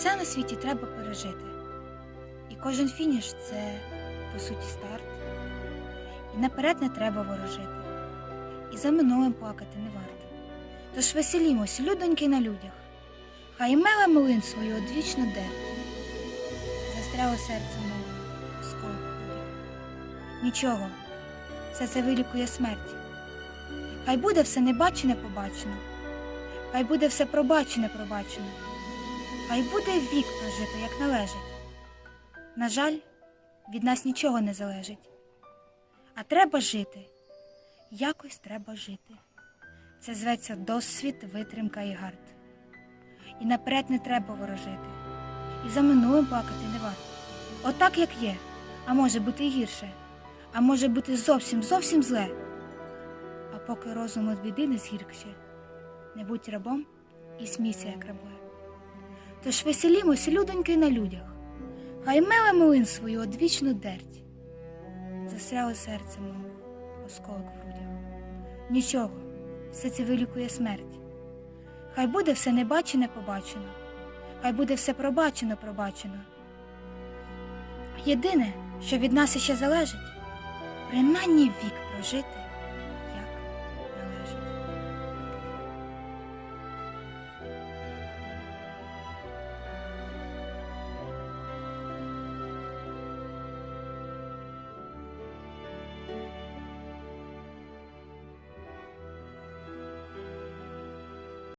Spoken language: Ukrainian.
Все на світі треба пережити. І кожен фініш це, по суті, старт. І наперед не треба ворожити. І за минулим плакати не варто. Тож веселімось, людоньки на людях. Хай меле млин свою одвічну дерть. Застряло серце мов осколок. Нічого, все це вилікує смерть. Хай буде все небачене побачено. Хай буде все пробачене пробачено. Хай буде вік прожито, як належить. На жаль, від нас нічого не залежить. А треба жити. Якось треба жити. Це зветься досвід, витримка і гард. І наперед не треба ворожити. І за минулим плакати не варто. Отак, як є, а може бути й гірше, а може бути зовсім зовсім зле. А поки розум від біди не згіркше, не будь рабом і смійся, як рабле. Тож веселімось, людоньки на людях, хай меле млин свою одвічну дерть. Застряло серце, мов осколок в грудях. Нічого, все це вилікує смерть. Хай буде все небачене побачено, хай буде все пробачено пробачено. Єдине, що від нас іще залежить, принаймні вік прожити